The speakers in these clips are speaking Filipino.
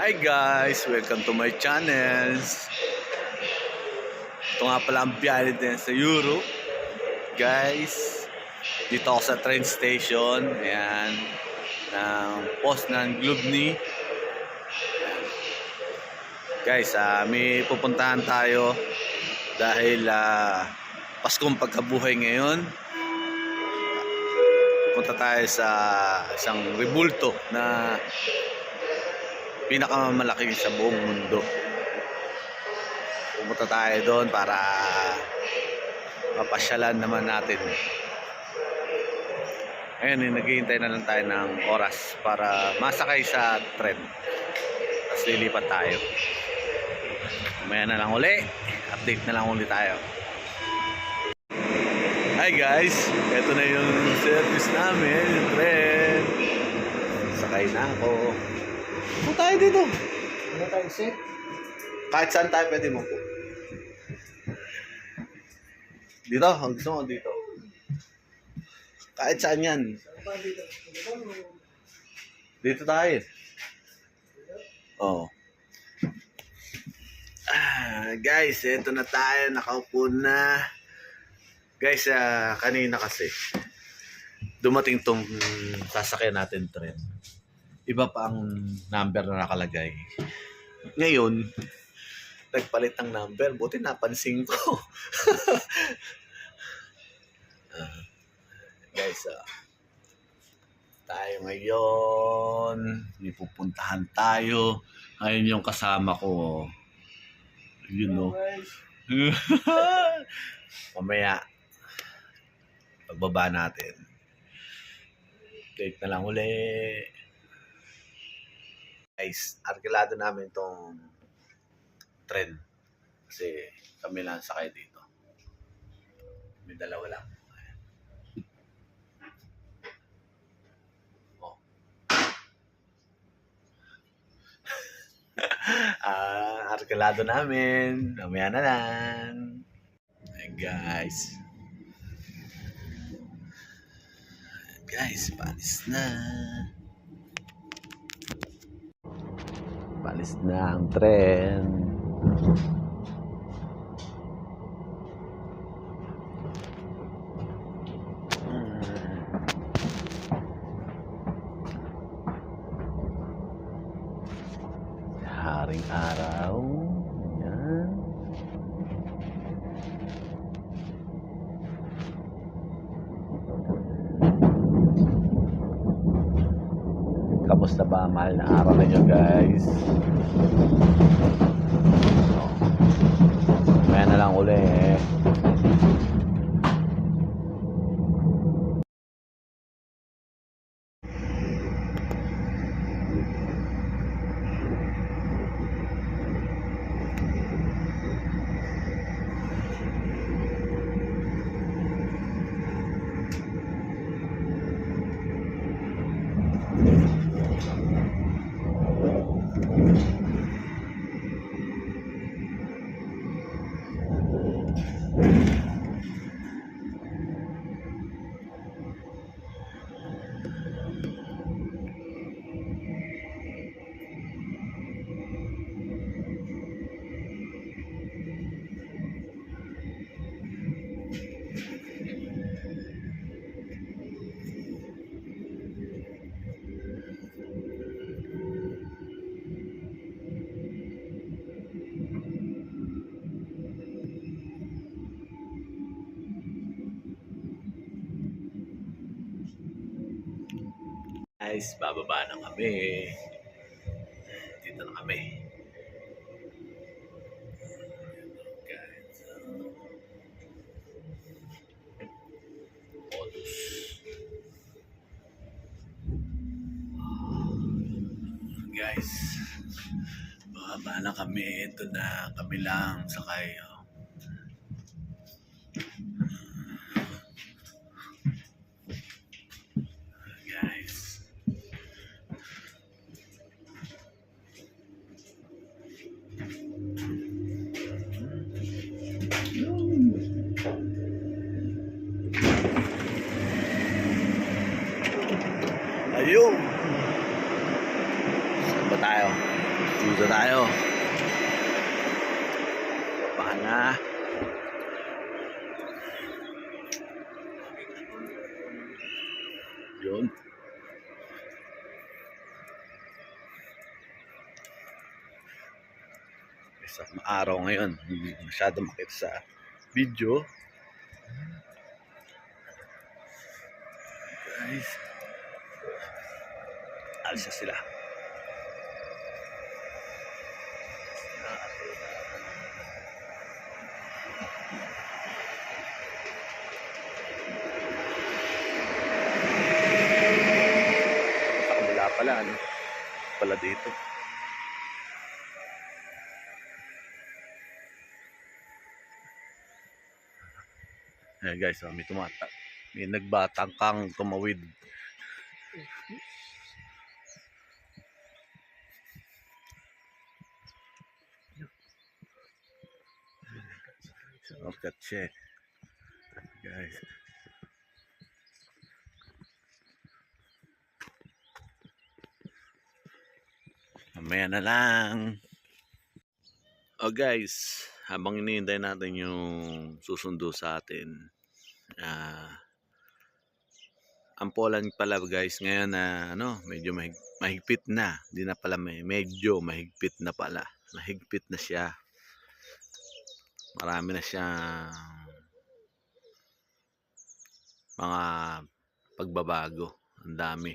Hi guys! Welcome to my channels. Ito nga pala ang biyahe din sa Europe. Guys, dito ako sa train station. Ayan. Ng post ng Glubny. Guys, ah, may pupuntahan tayo dahil ah, Paskong pagkabuhay ngayon. Pupunta tayo sa isang rebulto na pinakamalaki sa buong mundo. Pumunta tayo doon para mapasyalan naman natin. Ayun, eh, naghihintay na lang tayo ng oras para masakay sa tren. Tapos lilipat tayo. Mamaya na lang uli. Update na lang uli tayo. Hi guys! Ito na yung service namin, yung tren. Sakay na ako. Punta tayo dito. Ano tayong set? Kahit saan tayo pwede mo po. Dito, ang gusto mo dito. Kahit saan yan. Dito? Tayo. Oo. Ah, guys, eto na tayo. Nakaupo na. Guys, ah, kanina kasi dumating tong sasakyan natin tren. Iba pa ang number na nakalagay. Ngayon, nagpalit ng number. Buti napansin ko. Ah, guys, ah, tayo ngayon. May pupuntahan tayo. Ayun yung kasama ko. You know. Mamaya, pagbaba natin. Date na lang uli. Guys, arkilado namin tong tren. Kasi kami lang sakay dito. May dalawa lang. Oh. Ah, arkilado namin. Mamaya na lang. Ayan, guys. Guys, palis na. Palis na ang tren. Mamaya na Guys, bababa na kami. Dito na kami. Guys, bababa na kami. Ito na kami lang sakay. Araw ngayon. Hindi masyado makita sa video. Guys. Alsa sila. Sa kabila pala, ano? Pala dito. Eh guys, oh, may tumata. May nagbatang kang tumawid. At siya. Guys. Mamaya na lang. Oh guys, habang iniintay natin yung susundo sa atin. Ah ang Poland pala guys ngayon na ano, medyo mahig, mahigpit na. Hindi na pala may medyo mahigpit na pala. Mahigpit na siya. Marami na siyang mga pagbabago. Ang dami.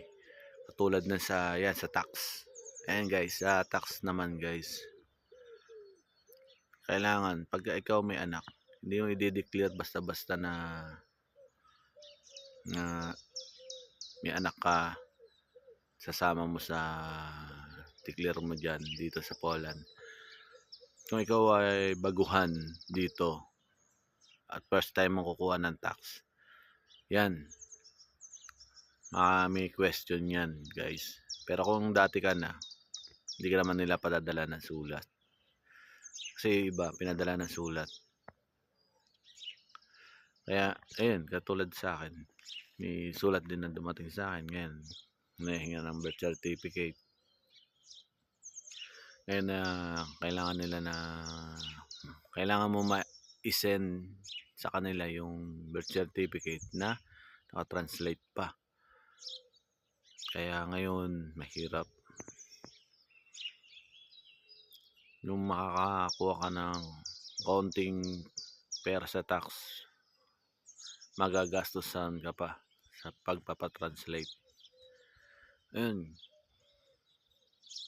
Katulad na sa yan sa tax. Ayan guys, sa tax naman guys. Kailangan pag ikaw may anak, hindi mo i-declare basta-basta na na may anak ka sasama mo sa declare mo dyan dito sa Poland. Kung ikaw ay baguhan dito at first time mo kukuha ng tax yan. Mga may question yan guys. Pero kung dati ka na hindi ka naman nila padadala ng sulat. Kasi iba pinadala ng sulat. Kaya ayun katulad sa akin may sulat din na dumating sa akin ngayon nahinga ng birth certificate. Ngayon na kailangan nila na kailangan mo ma-send sa kanila yung birth certificate na naka-translate pa. Kaya ngayon mahirap. Yung makakakuha ka ng konting pera sa tax magagastusan ka pa sa pagpapatranslate. Ayun.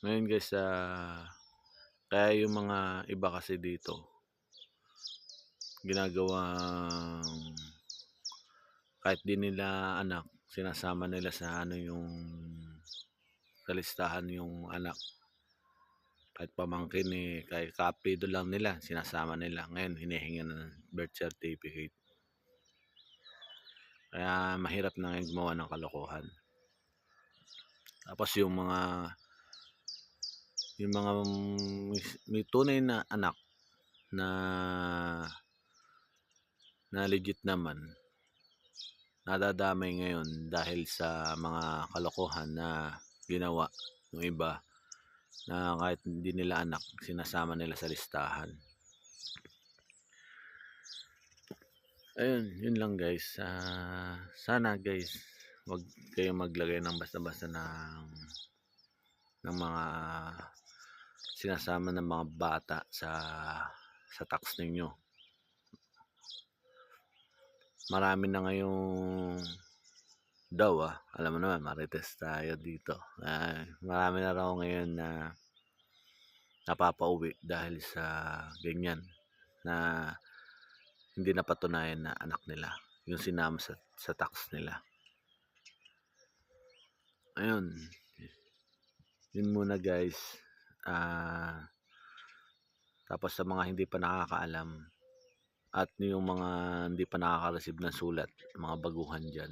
Ngayon guys, ah, kaya yung mga iba kasi dito, ginagawang kahit di nila anak, sinasama nila sa ano yung sa listahan yung anak. Kahit pamangkin eh, kahit kapido lang nila, sinasama nila. Ngayon, hinihinga na ng birth certificate. Kaya mahirap na ngayon gumawa ng kalokohan. Tapos yung mga yung mga may, tunay na anak na na legit naman nadadamay ngayon dahil sa mga kalokohan na ginawa ng iba na kahit hindi nila anak sinasama nila sa listahan ayun yun lang guys. Ah, sana guys wag kayong maglagay ng basta-basta ng ng mga sinasama ng mga bata sa sa tax ninyo. Marami na ngayong daw ah. Alam mo naman marites tayo dito. Ah, marami na raw ngayon na napapauwi dahil sa ganyan na hindi napatunayan na anak nila yung sinama sa, sa tax nila. Ayun. Yun muna guys. Ah tapos sa mga hindi pa nakakaalam at yung mga hindi pa nakaka-receive ng sulat mga baguhan dyan.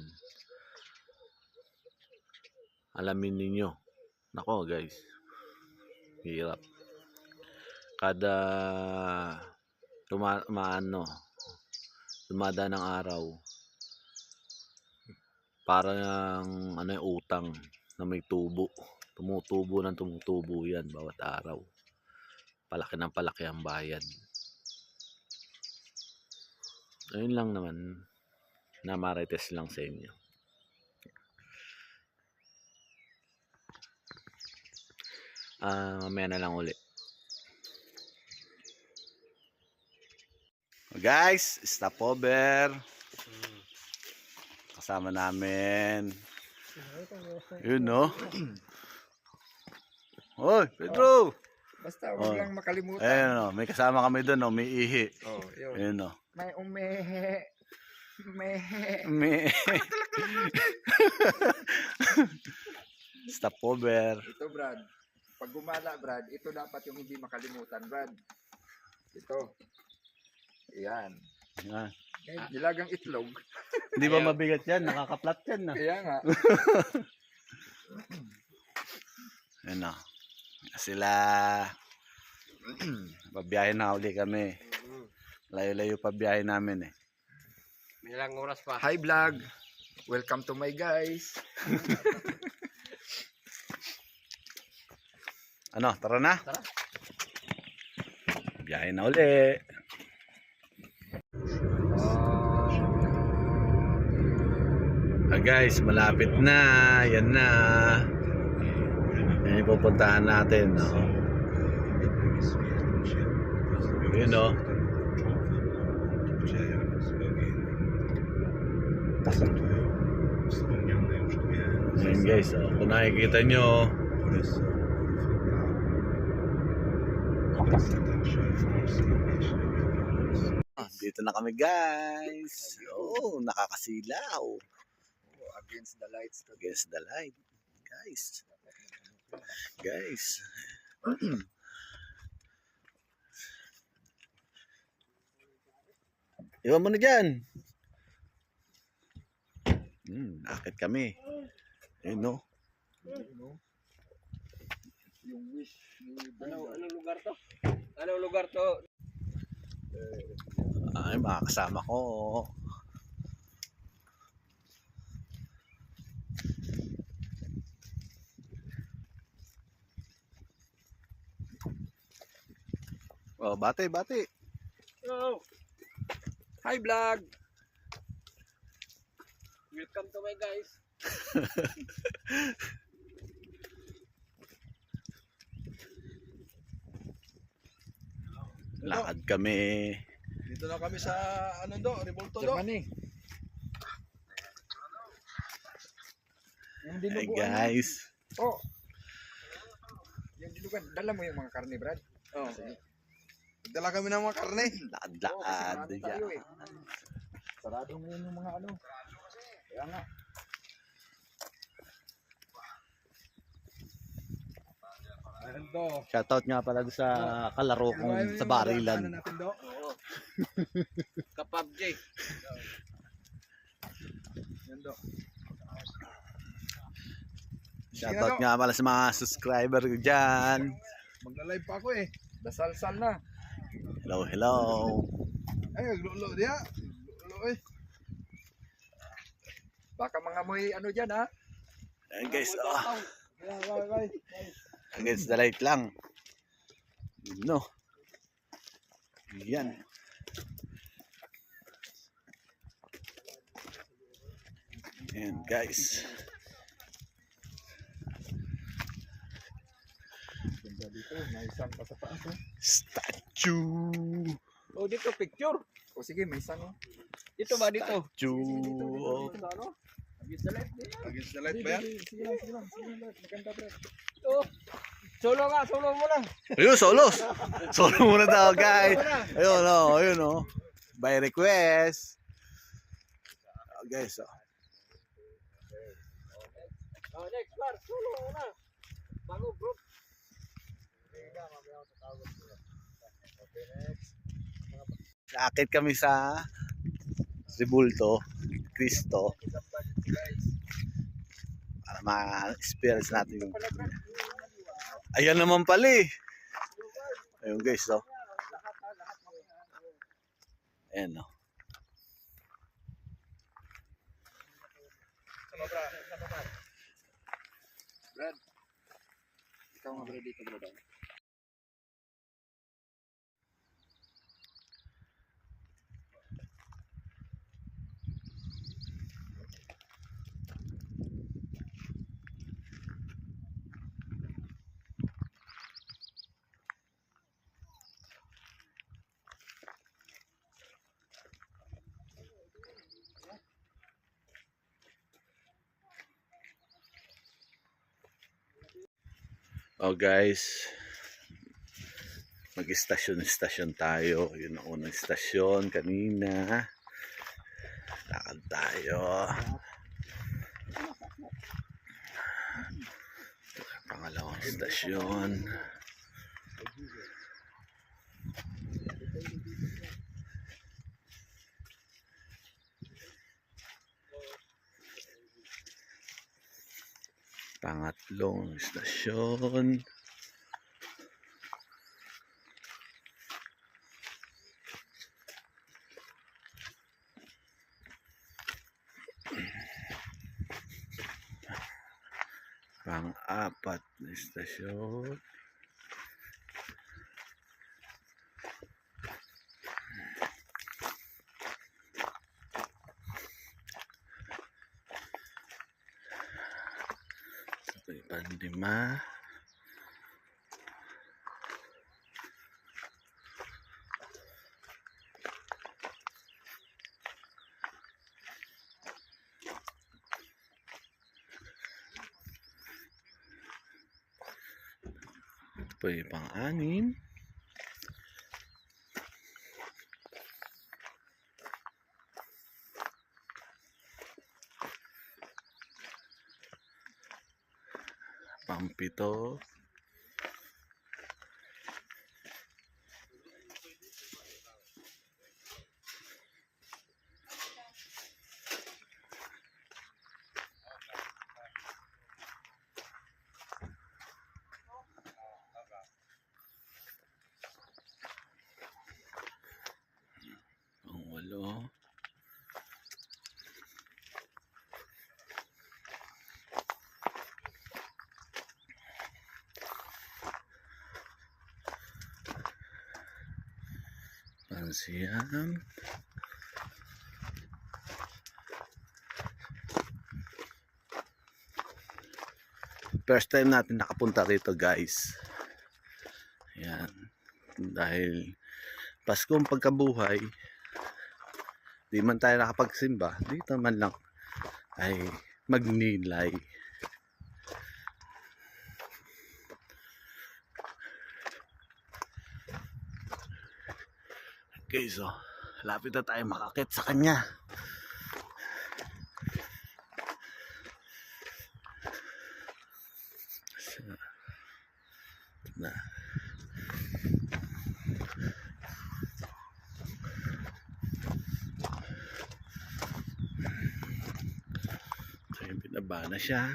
Alamin ninyo. Nako guys. Hirap. Kada tuma maano dumada ng araw parang ano yung utang na may tubo tumutubo ng tumutubo yan bawat araw palaki ng palaki ang bayad. Ayun lang naman na marites lang sa inyo. Ah, mamaya na lang uli. Guys, stop over. Kasama namin. Yun, no? Hoy, Pedro! Basta huwag Oh. lang makalimutan. Ayun, no? May kasama kami doon, no? May ihi. Oh, yun. Ayun, no? May umehe. Mehe. May... stop over. Ito, Brad. Pag gumala, Brad, ito dapat yung hindi makalimutan, Brad. Ito. Ayan. Yan. Nilagang itlog. Hindi ba mabigat yan? Nakakaplat yan, no? Kaya nga. Ayun, no? Sila... Pabiyahe na uli kami. Layo-layo pa biyahe namin, eh. Ilang oras pa? Hi, vlog. Welcome to my guys. Ano, tara na? Tara. Biyahe na uli. Guys, malapit na. Yan na. Yan pupuntahan natin. No? Yun no. Yan guys, oh. kung nakikita nyo, dito na kami guys. Oh, nakakasilaw. Against the lights. Against the light. Guys. Guys. Iwan mo na dyan. Hmm, akit kami. Ayun no. Yung wish Ano, anong lugar to? Anong lugar to? Ay, mga kasama ko. Oh, bate, bate. Oh. Hi, vlog. Welcome to my guys. Lakad kami. Dito na kami sa ano do, Revolto do. Germany. Yung Hey dinuguan. guys. Oh. Yung dinuguan. Dala mo yung mga karne, Brad. Oh. Sige. Dala kami ng mga karne. Marami tayo eh. Sarado mo yun yung mga ano. Kaya nga. Shoutout nga pala sa kalaro Ano kong sa barilan. do? Kapab J. Shoutout nga pala sa mga subscriber ko dyan. Magla-live pa ako eh. Dasal-sal na. Hello, hello. Ay, lulo dia. Lulo eh. Baka mga may ano dyan ha. Ayan guys, ay. against the light lang. No. Yan. Ayan guys. Ganda dito. May sun pa sa taas. oh. Statue. Oh, dito picture. O sige, may sun. oh. Dito ba dito? Statue. ano? Against the light. Against the light ba yan? Sige, lang, sige lang. Sige lang. Maganda, Brad. Oh. Solo nga, solo mo lang. Ayun, solos. Solo muna daw guys. Ayun, oh, ayun, oh. By request. Oh, guys, oh. Oh, next part, solo muna. Bago group. Akit kami sa Sibulto, Cristo. Para ma-experience natin yung... Ayan naman pala eh. Ayun guys, oh. Ayan, oh. Brad. Ikaw nga, Brad, dito, Brad. Oh guys, mag-istasyon-istasyon tayo. Yun ang unang istasyon kanina. Lakad tayo. Pangalawang istasyon. Pangatlong istasyon. Pang-apat na istasyon. Pa yung pang-anim. Pang-pito. Pansiyam. First time natin nakapunta rito guys. Yan. Dahil Paskong pagkabuhay, di man tayo nakapagsimba, dito man lang ay magnilay. Okay, so, lapit na tayo makakit sa kanya. Na. So, binaba na siya.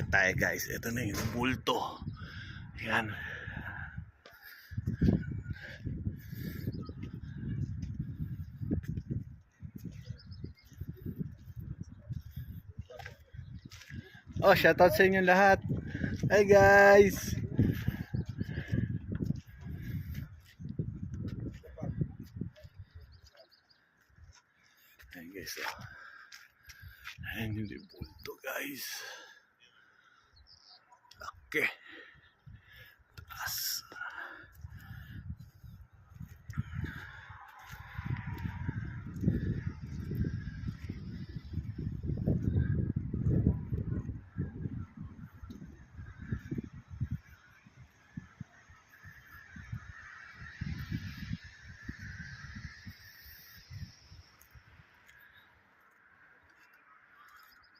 Kaya tayo guys, ito na yung bulto. Yan. Oh, shoutout sa inyo lahat. Hi guys. Hi guys. Oh. Ayan yung bulto guys. Laki. Taas.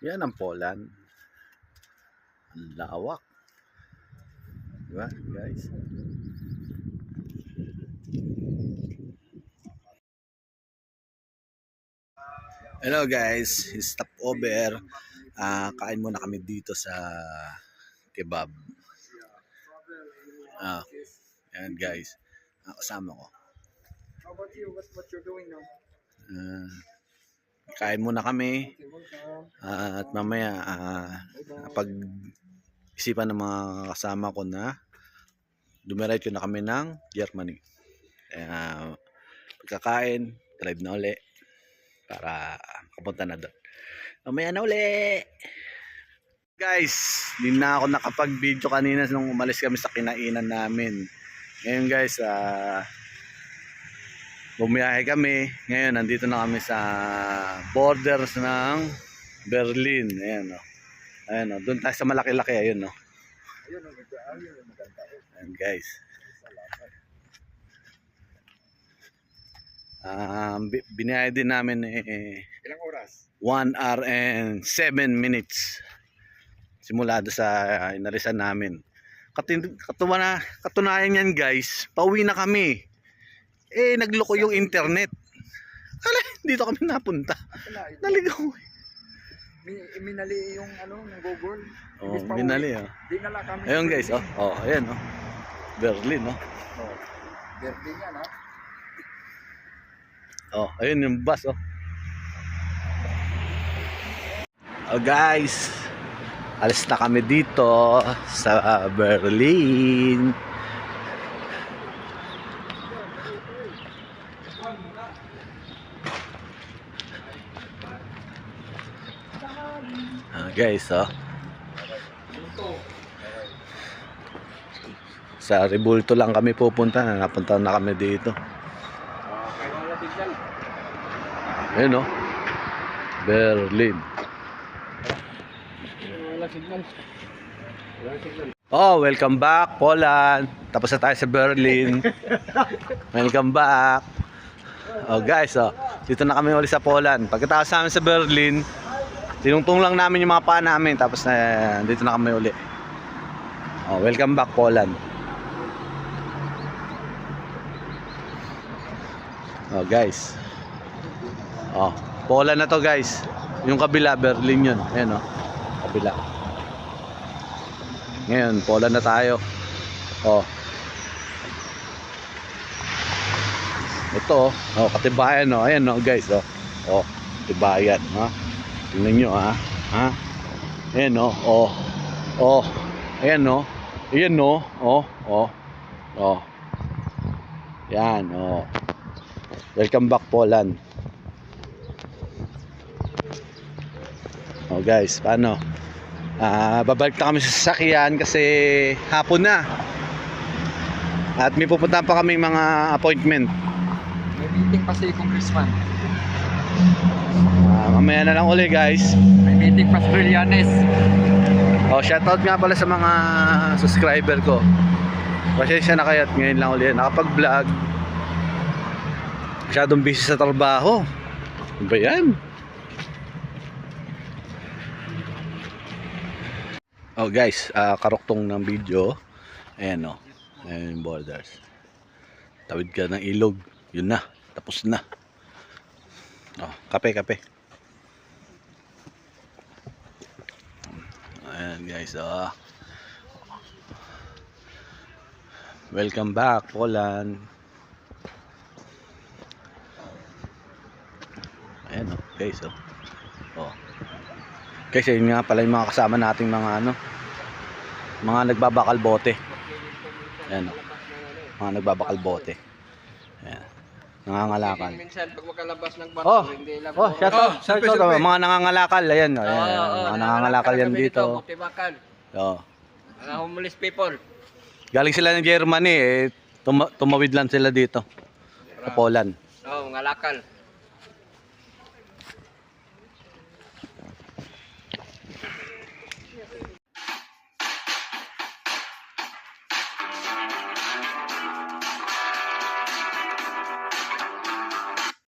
Yan ang Poland. Ang lawak. Diba, guys? Hello guys, stop over. Ah, kain muna kami dito sa kebab. Ah, yan guys. Ah, kasama ko. How about you? What, what you're doing now? Ah, kain muna kami. Ah, at mamaya ah, pag isipan ng mga kasama ko na dumiretso na kami ng Germany. Kaya pagkakain, drive na uli para kapunta na doon. Mamaya na uli! Guys, di na ako nakapag-video kanina nung umalis kami sa kinainan namin. Ngayon guys, ah bumiyahe kami. Ngayon, nandito na kami sa borders ng Berlin. Ayan o. Ayan o. Doon tayo sa malaki-laki. Ayun o. Ayun, maganda. Ayan guys. Um, bi- biniyahe din namin eh, Ilang oras? 1 hour and 7 minutes. Simula doon sa uh, inalisan namin. Katin- Katuwa na, katunayan yan guys, pauwi na kami. Eh, nagloko yung internet. Ala, dito kami napunta. Wala, ito. Naligaw. Mi- minali yung ano, ng Google. Oh, Imbis pa uwi, oh. Dinala kami. Ayun guys, oh. Oh, ayan oh. Berlin oh. Oh. Berlin yan, ha? Oh, ayun yung bus oh. Oh guys, alis na kami dito sa Berlin. Guys, oh. Sa Ribulto lang kami pupunta. Napunta na kami dito. Ayun oh. Berlin. Oh, welcome back, Poland. Tapos na tayo sa Berlin. welcome back. Oh, guys, oh. Dito na kami ulit sa Poland. Pagkatapos namin sa Berlin, tinungtong lang namin yung mga paa namin. Tapos na, dito na kami uli. Oh, welcome back, Poland. Oh, guys. Oh, Poland na to, guys. Yung kabila, Berlin yun. Ayan, oh. Kabila. Ngayon, Poland na tayo. Oh. Ito, oh. oh katibayan, oh. Ayan, oh, guys, oh. Oh, katibayan, ha. Tingnan nyo, ha. Ha? Ayan, oh. Oh. Oh. Ayan, oh. Ayan, oh. Oh. Oh. Oh. Yan, oh. Welcome back, Poland. Oh guys, paano? Ah, babalik na kami sa sasakyan kasi hapon na. At may pupuntahan pa kami mga appointment. May meeting pa si Congressman. Ah, mamaya na lang uli guys. May meeting pa si Brillanes. Oh, shoutout nga pala sa mga subscriber ko. Pasensya na kayo at ngayon lang uli nakapag-vlog. Masyadong busy sa trabaho. Ano ba yan? Oh guys, ah, karoktong ng video. Ayan oh. Ayan yung borders. Tawid ka ng ilog. Yun na. Tapos na. Oh, kape, kape. Ayan guys, ah. Welcome back, Poland. Ayan oh, guys oh. Oh. Guys, yun nga pala yung mga kasama nating mga ano, mga nagbabakal bote. Ayan oh. Mga nagbabakal bote. Ayan. Nangangalakal. Minsan pag makalabas ng bato, Oh, hindi lang Oh, shout out, shout out, oh, mga nangangalakal, ayan, oh, ayan, Oo, mga nangangalakal yan dito. Motivakan. Oh. Mga homeless people. Galing sila ng Germany, eh, tuma- tumawid lang sila dito sa Poland. Oh, mga lakal.